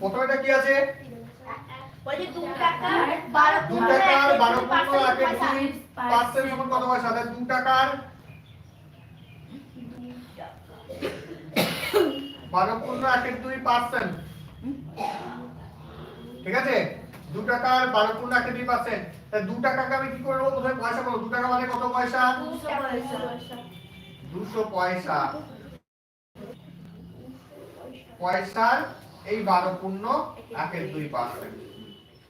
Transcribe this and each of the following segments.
প্রথমে এটা কি আছে? দু টাকার বারো পূর্ণ টাকার দুই পার্সেন্ট সমান কত পয়সা তাহলে দু টাকার বারো পূর্ণ একের দুই পার্সেন্ট ঠিক আছে? দু টাকার বারো পূর্ণ একের দুই পার্সেন্ট দু টাকাকে আমি কি করব প্রথমে পয়সা করব দু টাকা মানে কত পয়সা? দুশো পয়সা। দুশো পয়সা। পয়সার এই বারো পূর্ণ একের দুই পার্সেন্ট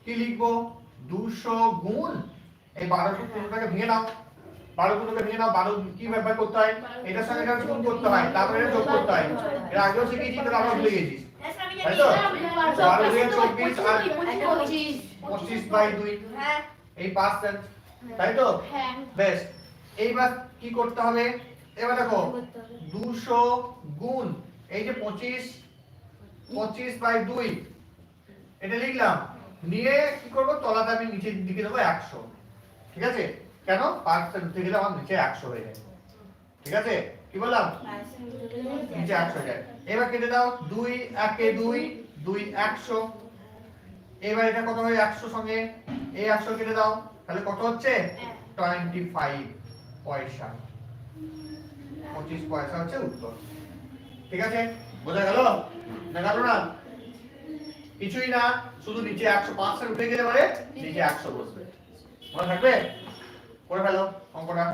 কি লিখব? দুশো গুণ। এই বারো পূর্ণটাকে ভেঙে নাও। বারো পূর্ণকে ভেঙে নাও। বারো কি ব্যাপার করতে হয়? এটার সঙ্গে এটা গুণ করতে হয়। তারপরে যোগ করতে হয়। এর আগেও শিখেছি তো আবার ভুলে গেছিস তাই তো? বারো পঁচিশ। বাই দুই। এই পার্সেন্ট তাই তো? বেশ। এইবার কি করতে হবে? এবার দেখো, দুশো গুণ। এই যে পঁচিশ পঁচিশ বাই দুই। এটা লিখলাম। নিয়ে কি করব? তলাতে আমি নিচের দিকে দেবো একশো। ঠিক আছে? কেন? পার্সেন্ট থেকে গেলে আমার নিচে একশো হয়ে যায়। ঠিক আছে? কি বললাম? নিচে একশো যায়। এবার কেটে দাও। দুই, একে দুই দুই, একশো। এবার এটা কত হয়? একশো সঙ্গে। এই একশো কেটে দাও। তাহলে কত হচ্ছে? টোয়েন্টি ফাইভ পয়সা। পঁচিশ পয়সা হচ্ছে উত্তর। ঠিক আছে? বোঝা গেল? না গেল না? কিছুই না শুধু নিচে একশো পাঁচশো উঠে গেলে পরে নিচে একশো বসবে। মনে থাকবে? করে ফেলো অঙ্কটা।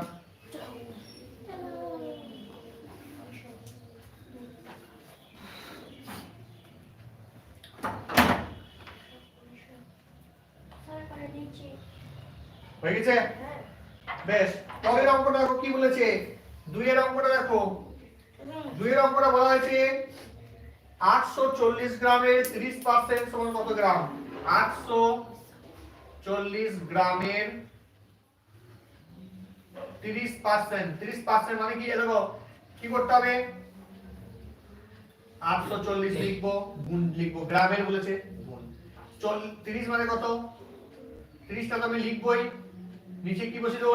হয়ে গেছে? বেশ পরের অঙ্কটা দেখো? কি বলেছে? দুইয়ের অঙ্কটা দেখো। দুইয়ের অঙ্কটা বলা হয়েছে আটশো চল্লিশ গ্রামের তিরিশ পার্সেন্ট সমান কত গ্রাম? আটশো চল্লিশ গ্রামের তিরিশ পার্সেন্ট তিরিশ পার্সেন্ট মানে কি? দেখো কি করতে হবে? আটশো চল্লিশ লিখব গুণ লিখব। গ্রামের বলেছে গুণ। তিরিশ মানে কত? তিরিশটা তো আমি লিখবোই। নিচে কি বসে দেবো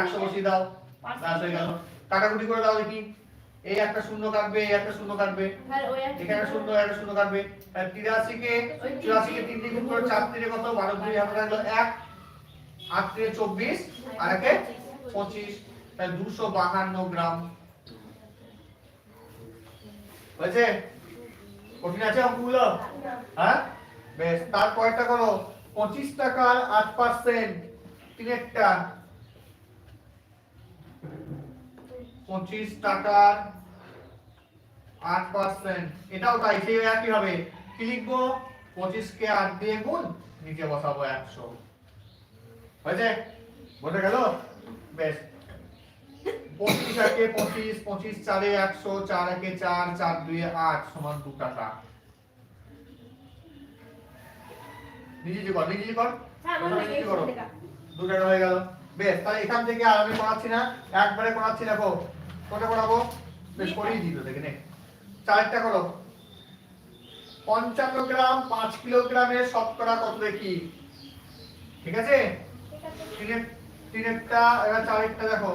একশো বসিয়ে দাও। কাটাকুটি করে দাও দেখি। এই একটা শূন্য কাটবে এই একটা শূন্য কাটবে এখানে শূন্য। একটা শূন্য কাটবে তিরাশি কে চুরাশি কে তিন গুণ করে চার তিনে কত? বারো দুই থাকল এক আট তিনে চব্বিশ আর একে পঁচিশ। তাহলে দুশো বাহান্ন গ্রাম। হয়েছে? কঠিন আছে অঙ্কগুলো? হ্যাঁ? বেশ তারপরটা করো। পঁচিশ টাকার আট পার্সেন্ট তিনেরটা। পঁচিশ টাকার আট পার্সেন্ট এটাও তাই সেই একই হবে। কি লিখব? পঁচিশ কে আট দিয়ে গুণ নিচে বসাবো একশো। হয়েছে? বোঝা গেল? বেশ। পঁচিশ একে পঁচিশ পঁচিশ চারে একশো চার একে চার চার দুই আট সমান দু টাকা। নিজে যে কর নিজে যে কর? দু টাকা হয়ে গেল। বেশ তাহলে এখান থেকে আর আমি করাচ্ছি না। একবারে করাচ্ছি দেখো। কটা করাবো? বেশ করেই দিল দেখে নে। চারটা করো পঞ্চান্ন গ্রাম পাঁচ কিলোগ্রামের শতকরা কত দেখি? ঠিক আছে? তিনের তিনেরটা এবার চারেরটা দেখো।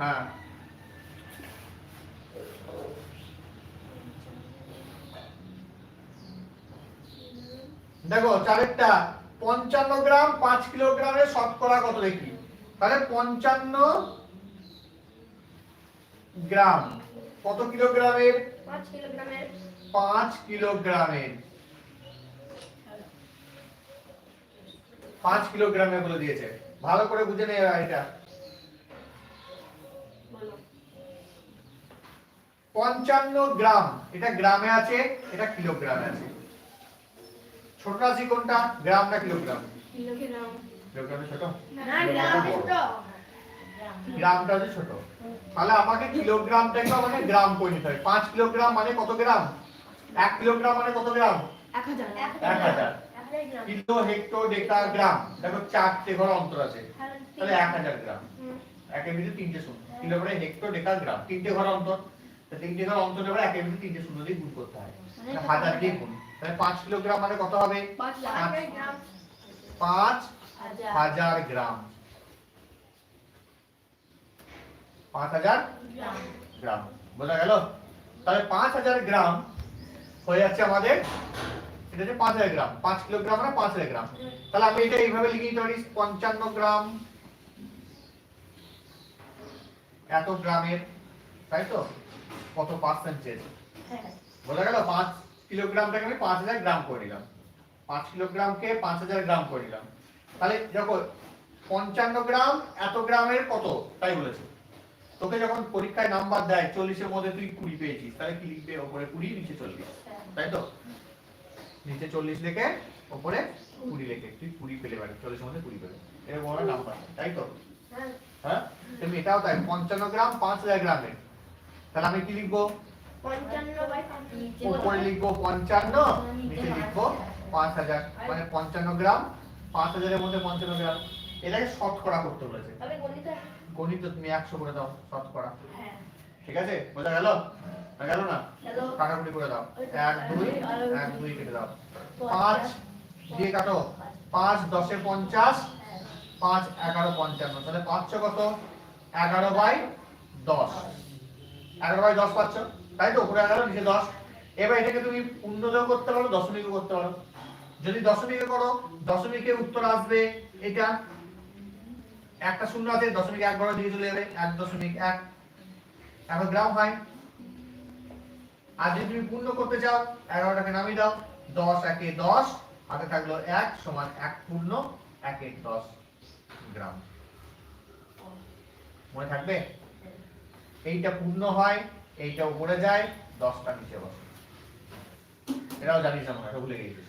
হ্যাঁ। দেখো চারেরটা। পঞ্চান্ন গ্রাম পাঁচ কিলোগ্রামের শতকরা কত দেখি? তাহলে পঞ্চান্ন গ্রাম কত কিলোগ্রামের? পাঁচ কিলোগ্রামের। পাঁচ কিলোগ্রামে বলে দিয়েছে। ভালো করে বুঝে নে এটা। পঞ্চান্ন গ্রাম এটা গ্রামে আছে এটা কিলোগ্রামে আছে। ছোট রাশি কোনটা? গ্রাম না কিলোগ্রাম? কিলোগ্রাম ছোট? গ্রামটা হচ্ছে ছোট। তাহলে আমাকে কিলোগ্রামটাকে আমাকে গ্রাম করে নিতে হবে। পাঁচ কিলোগ্রাম মানে কত গ্রাম? এক কিলোগ্রাম মানে কত গ্রাম? এক হাজার। এক কিলো হেক্টর ডেকা গ্রাম। দেখো চারটে ঘর অন্তর আছে। তাহলে এক হাজার গ্রাম। একের ভিতরে তিনটে শূন্য। Kilogram hecto deca gram. তিনটে ঘর অন্তর। তিনটে ঘর অন্তর এবার একের ভিতরে তিনটে শূন্য দিয়ে গুণ করতে হয়। হাজার দিয়ে গুণ। তাহলে পাঁচ কিলোগ্রাম মানে কত হবে? পাঁচ হাজার। গ্রাম। পাঁচ হাজার গ্রাম। বোঝা গেল? তাহলে পাঁচ হাজার গ্রাম হয়ে যাচ্ছে আমাদের এটা হচ্ছে পাঁচ হাজার গ্রাম। পাঁচ কিলোগ্রাম মানে পাঁচ হাজার গ্রাম। তাহলে আমি এটা এইভাবে লিখে দিতে পারি পঞ্চান্ন গ্রাম। এত গ্রামের তাই তো? কত পার্সেন্টেজ হ্যাঁ। বোঝা গেল? পাঁচ কিলোগ্রামটাকে আমি পাঁচ হাজার গ্রাম করে নিলাম। পাঁচ কিলোগ্রামকে পাঁচ হাজার গ্রাম করে নিলাম। তাহলে দেখো পঞ্চান্ন গ্রাম এত গ্রামের কত? তাই বলেছে। তোকে যখন পরীক্ষায় নাম্বার দেয় চল্লিশের মধ্যে তুই কুড়ি পেয়েছিস। তাহলে কি লিখবে? ওপরে কুড়ি নিচে চল্লিশ। তাই তো? নিচে চল্লিশ লিখে ওপরে কুড়ি লিখে। তুই কুড়ি পেলে পারি চল্লিশের মধ্যে কুড়ি পেলে। এটা বড় নাম্বার তাই তো? হ্যাঁ। হ্যাঁ? তুমি এটাও তাই পঞ্চান্ন গ্রাম পাঁচ হাজার গ্রামের তাহলে আমি কি লিখব? উপরে লিখব? পঞ্চান্ন। নিচে লিখব পাঁচ হাজার। মানে পঞ্চান্ন গ্রাম। পাঁচ হাজারের মধ্যে পঞ্চান্ন গ্রাম। এটাকে শতকরা করতে বলেছে। গণিত তুমি একশো করে দাও শতকরা হ্যাঁ। ঠিক আছে? বোঝা গেল? গেল না? কাটাকুটি করে দাও। এক দুই এক দুই কেটে দাও। পাঁচ দিয়ে কাটো। পাঁচ দশে পঞ্চাশ। পাঁচ এগারো পঞ্চান্ন। তাহলে পাচ্ছ কত? এগারো বাই দশ। এগারো বাই দশ পাচ্ছ? তাই তো? উপরে এগারো নিচে দশ। এবার এটাকে তুমি পূর্ণদেও করতে পারো, দশমিকও করতে পারো। যদি দশমিকে করো, দশমিকের উত্তর আসবে এটা। একটা শূন্য আছে, দশমিক এক বড় দিকে চলে যাবে, এক দশমিক এক। এখন গ্রাম হয়। আর যদি তুমি পূর্ণ করতে চাও, এগারোটাকে নামিয়ে দাও, দশ একে দশ, হাতে থাকল এক সমান এক পূর্ণ এক এক দশ গ্রাম। মনে থাকবে? এইটা পূর্ণ হয় এইটা উপরে যায় দশটা নিচে বসে। এটাও জানিস আমরা এটা ভুলে গেছিস।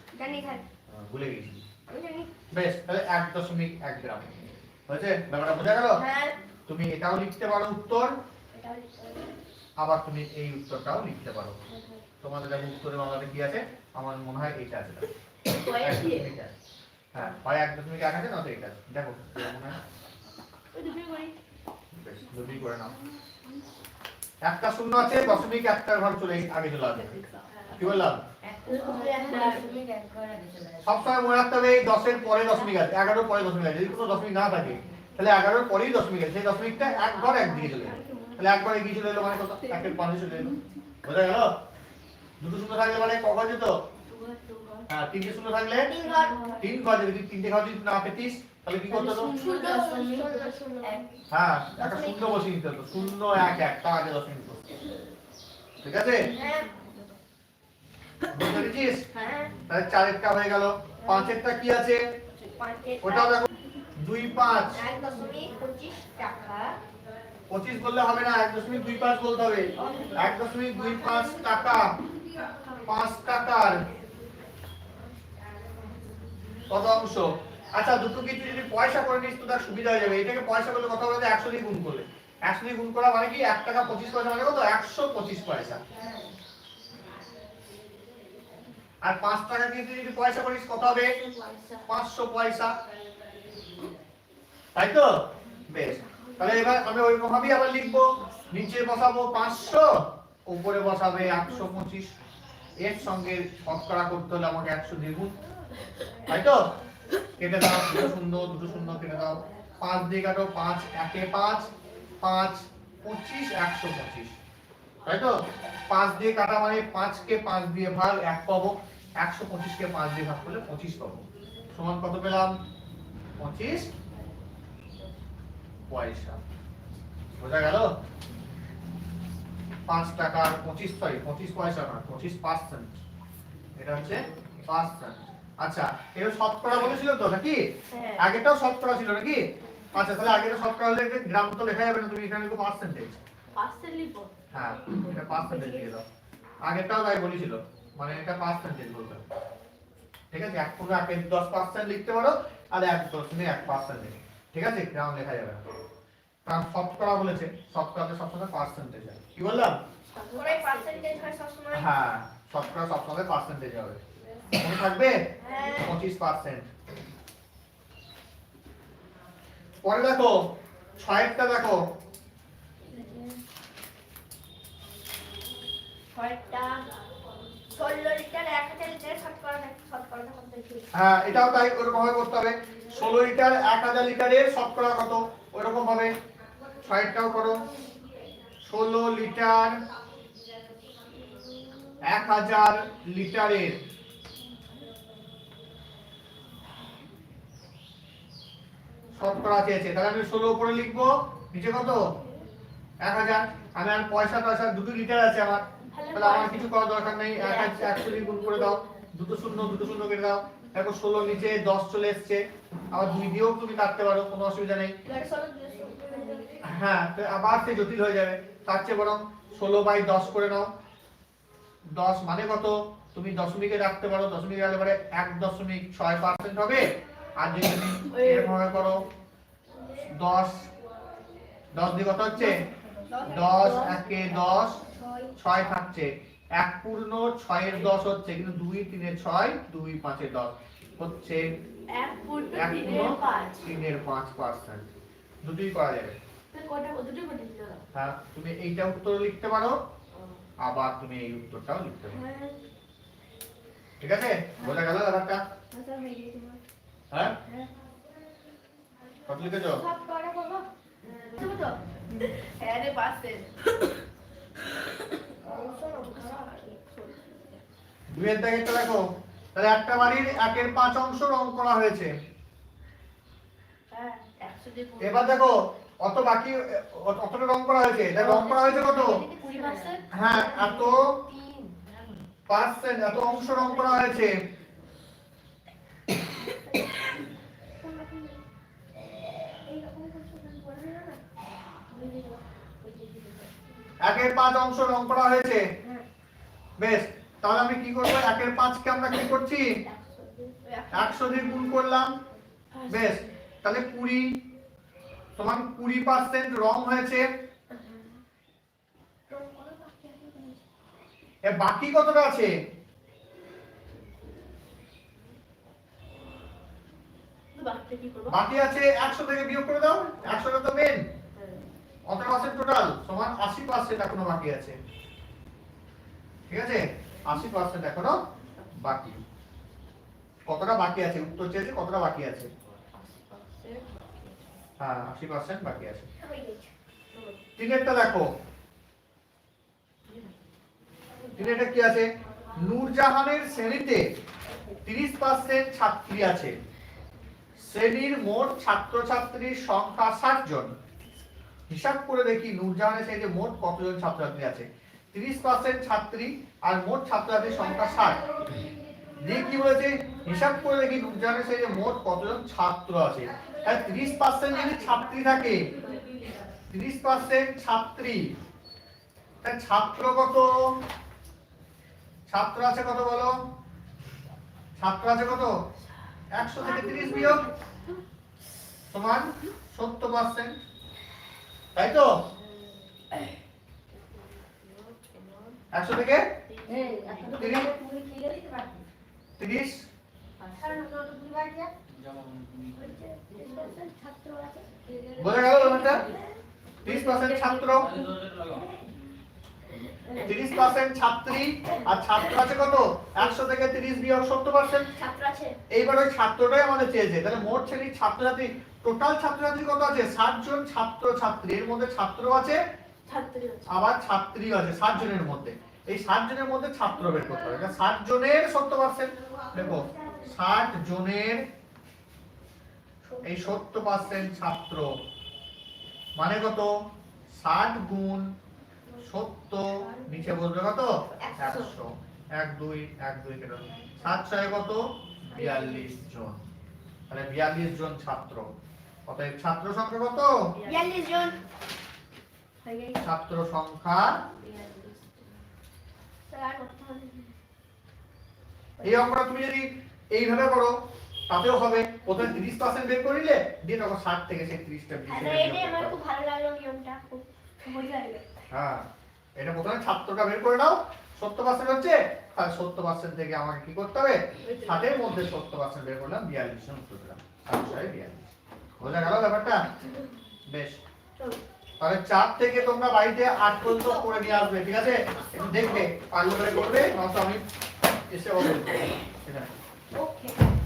আহ, ভুলে গেছিস। বেশ তাহলে এক দশমিক এক গ্রাম। হয়েছে? ব্যাপারটা বোঝা গেল? হ্যাঁ। তুমি এটাও লিখতে পারো উত্তর। আবার তুমি এই উত্তরটাও লিখতে পারো। তোমাদের দেখো উত্তরে বাংলাতে কি আছে? আমার মনে হয় এইটা আছে। হ্যাঁ হয় এক দশমিক এক আছে নয়তো এটা আছে। দেখো মনে হয়? দুটোই করে নাও। একটা শূন্য আছে দশমিক একটার ঘর চলে আগে চলে আসবে কি বললাম? সবসময় মনে রাখতে হবে এই দশের পরে দশমিক আছে এগারোর পরে দশমিক আছে যদি কোনো দশমিক না থাকে তাহলে এগারোর পরেই দশমিক আছে সেই দশমিকটা এক ঘর একদিকে চলে যাবে তাহলে একবার এগিয়ে চলে এলো মানে কত? একের পাঁচে চলে এলো। বোঝা গেল? দুটো শূন্য থাকলে মানে কখন যেত? হ্যাঁ তিনটে শূন্য থাকলে তিন ঘর। তিন ঘর যদি তিনটে ঘর যদি না পেতিস তাহলে কি করতে হতো শূন্য শূন্য শূন্য হ্যাঁ একটা শূন্য বসিয়ে নিতে হতো শূন্য এক এক তার আগে দশমিক ঠিক আছে? হ্যাঁ। বুঝতে পেরেছিস? হ্যাঁ। তাহলে চারেরটা হয়ে গেল। পাঁচেরটা কি আছে? ওটাও দেখো। দুই পাঁচ। এক দশমিক পঁচিশ টাকা। পঁচিশ বললে হবে না এক দশমিক দুই পাঁচ বলতে হবে। এক দশমিক দুই পাঁচ টাকা। পাঁচ টাকার কত অংশ? আচ্ছা দুটো কিছু যদি পয়সা করে নিস তো তার সুবিধা হয়ে যাবে। এটাকে পয়সা করলে কথা বলতে একশো দিয়ে গুণ করলে। একশো দিয়ে গুণ করা মানে কি? এক টাকা পঁচিশ পয়সা মানে কত? একশো পঁচিশ পয়সা। আর পাঁচ টাকা তুই যদি পয়সা করিস, কত হবে? পাঁচশো পয়সা। তাই তো? বেশ। তাহলে এবার আমি ওইরকম ভাবেই আবার লিখব। নিচে বসাবো পাঁচশো, উপরে বসাবে একশো পঁচিশ। এর সঙ্গে শতকরা করতে হলে আমাকে একশো দ্বিগুণ তাই তো? কেটে দাও, দুটো শূন্য দুটো শূন্য কেটে দাও। পাঁচ দিয়ে কাটো, পাঁচ, একে পাঁচ পাঁচ, পঁচিশ, একশো পঁচিশ। তাই তো? পাঁচ দিয়ে কাটা মানে পাঁচকে পাঁচ দিয়ে ভাগ এক পাবো। একশো পঁচিশকে পাঁচ দিয়ে ভাগ করলে পঁচিশ পাবো। সমান কত পেলাম? পঁচিশ পয়সা। বোঝা গেল? পাঁচ টাকার পঁচিশ সরি পঁচিশ পয়সা না পঁচিশ পার্সেন্ট এটা হচ্ছে পার্সেন্ট আচ্ছা এটা শতকরা বলেছিল তো নাকি? হ্যাঁ। আগেটাও শতকরা ছিল নাকি? আচ্ছা তাহলে আগেটা শতকরা হলে গ্রাম তো লেখা যাবে না তুমি এখানে লিখো পার্সেন্টেজ লিখব হ্যাঁ এটা পার্সেন্টেজ লিখে দাও। আগেরটাও তাই বলেছিল মানে এটা পার্সেন্টেজ বলতে ঠিক আছে এক কোনো একের দশ পার্সেন্ট লিখতে পারো আর এক দশমিক এক পার্সেন্ট ঠিক আছে গ্রাম লেখা যাবে না। কারণ শতকরা বলেছে শতকরাতে সবসময় পার্সেন্টেজ হয়। কি বললাম? হয় হ্যাঁ শতকরা সবসময় পার্সেন্টেজ হবে। মনে থাকবে? হ্যাঁ। পঁচিশ পার্সেন্ট পরে দেখো ছয়েরটা কত দেখি হ্যাঁ এটাও তাই ওরকম ভাবে করতে হবে। ষোলো লিটার এক হাজার লিটারের শতকরা কত? ওরকম ভাবে ছয়টাও করো। ষোলো লিটার এক হাজার লিটারের শতকরা চেয়েছে? তাহলে আমি ষোলো উপরে লিখব। নিচে কত? এক হাজার। আমি আর পয়সা টয়সা দুটো লিটার আছে আমার। তাহলে আমার কিছু করার দরকার নেই। এক হাজার একশো গুণ করে দাও। দুটো শূন্য দুটো শূন্য কেটে দাও। দেখো ষোলো নিচে দশ চলে এসছে। আবার দুই দিয়েও তুমি কাটতে পারো কোনো অসুবিধা নেই। হ্যাঁ তো আবার সে জটিল হয়ে যাবে। তার চেয়ে বরং ষোলো বাই দশ করে নাও। দশ মানে কত? তুমি দশমিকে রাখতে পারো। দশমিকে রাখলে পরে এক দশমিক ছয় পার্সেন্ট হবে। আর যদি তুমি এরকম ভাবে করো দশ দশ দিয়ে কত হচ্ছে? দশ। একে দশ ছয়। থাকছে। এক পূর্ণ ছয়ের দশ হচ্ছে কিন্তু দুই তিনে ছয় দুই পাঁচে দশ হচ্ছে এক পূর্ণ তিনের পাঁচ। পার্সেন্ট দুটোই করা যাবে। হ্যাঁ তুমি এইটা উত্তর লিখতে পারো আবার তুমি এই উত্তরটাও লিখতে পারো। হ্যাঁ। ঠিক আছে? বোঝা গেল ব্যাপারটা? আচ্ছা হয়ে? হ্যাঁ কত লিখেছো? সব কটা করব তুমি তো রে পার্সেন্ট দুইয়ের দাগেরটা দেখো। তাহলে একটা বাড়ির একের পাঁচ অংশ রং করা হয়েছে। হ্যাঁ। এবার দেখো অত বাকি অতটা রং করা হয়েছে। এটা রং করা হয়েছে কত? হ্যাঁ এত পার্সেন্ট এত অংশ রং করা হয়েছে এইরকম কিছু বলবে না একের পাঁচ অংশ রং করা হয়েছে। হ্যাঁ বেশ তাহলে আমি কি করব? একের পাঁচকে আমরা কি করছি? একশো দিয়ে গুণ করলাম। বেশ তাহলে কুড়ি সমান কুড়ি পার্সেন্ট রং হয়েছে। বাকি কতটা আছে? বাকি আছে একশো থেকে বিয়োগ করে দাও। একশোটা তো মেন কত পার্সেন্ট টোটাল সমান আশি পার্সেন্ট এখনও বাকি আছে। ঠিক আছে? আশি পার্সেন্ট এখনও বাকি। কতটা বাকি আছে? উত্তর চেয়েছে, কতটা বাকি আছে? হ্যাঁ আশি পার্সেন্ট বাকি আছে। তিনেরটা দেখো। কি আছে? নূরজাহানের শ্রেণীতে তিরিশ পার্সেন্ট ছাত্রী আছে। শ্রেণির মোট ছাত্রছাত্রীর সংখ্যা ষাট জন। হিসাব করে দেখি নূরজাহানের শ্রেণীতে মোট কতজন ছাত্রছাত্রী আছে? তিরিশ পার্সেন্ট ছাত্রী আর মোট ছাত্রছাত্রীর সংখ্যা ষাট। দিয়ে কি বলেছে? হিসাব করে দেখি নূরজাহানের শ্রেণীতে মোট কতজন ছাত্র আছে? তিরিশ পার্সেন্ট যদি ছাত্রী থাকে, তিরিশ পার্সেন্ট ছাত্রী তাই ছাত্র কত? ছাত্র আছে কত বলো? ছাত্র আছে কত? একশো থেকে তিরিশ বিয়োগ সমান সত্তর পার্সেন্ট তাই তো? একশো থেকে? তিরিশ? বোঝা গেল ব্যাপারটা তিরিশ? পার্সেন্ট ছাত্র। তিরিশ পার্সেন্ট ছাত্রী আর ছাত্র আছে কত? একশো থেকে তিরিশ বিয়োগ সত্তর পার্সেন্ট ছাত্র আছে। এইবার ওই ছাত্রটাই আমাদের চেয়েছে। তাহলে মোট শ্রেণির ছাত্রছাত্রী টোটাল ছাত্রছাত্রী কত আছে? ষাট জন ছাত্র ছাত্রী এর মধ্যে ছাত্র আছে? আবার ছাত্রী আছে ষাট জনের মধ্যে। এই ষাট জনের মধ্যে ছাত্র বের করতে হবে। ষাট জনের সত্তর পার্সেন্ট দেখো ষাট জনের এই সত্তর পার্সেন্ট ছাত্র মানে কত? ষাট গুণ সত্তর নিচে বলবে কত? একশো। এক দুই এক দুই কেন সাত ছয় কত? বিয়াল্লিশ জন। তাহলে বিয়াল্লিশ জন ছাত্র। অতএব ছাত্র সংখ্যা কত? বিয়াল্লিশ জন। ছাত্র সংখ্যা? এই অঙ্কটা তুমি যদি এইভাবে করো তাতেও হবে। প্রথমে তিরিশ পার্সেন্ট বের করিলে দিয়ে তখন ষাট থেকে সেই তিরিশটা আমার খুব ভালো লাগল নিয়মটা। খুব সহজ লাগল। হ্যাঁ। এটা প্রথমে ছাত্রটা বের করে নাও সত্তর পার্সেন্ট হচ্ছে তাহলে সত্তর পার্সেন্ট থেকে আমাকে কি করতে হবে? ষাটের মধ্যে সত্তর পার্সেন্ট বের করলাম বিয়াল্লিশ জন উত্তর দিলাম। সাত ছয় বিয়াল্লিশ। বোঝা গেল ব্যাপারটা? বেশ। তাহলে চার থেকে তোমরা বাড়িতে আট পর্যন্ত করে নিয়ে আসবে ঠিক আছে? দেখবে পারলে করে করবে নয়তো আমি এসে ওকে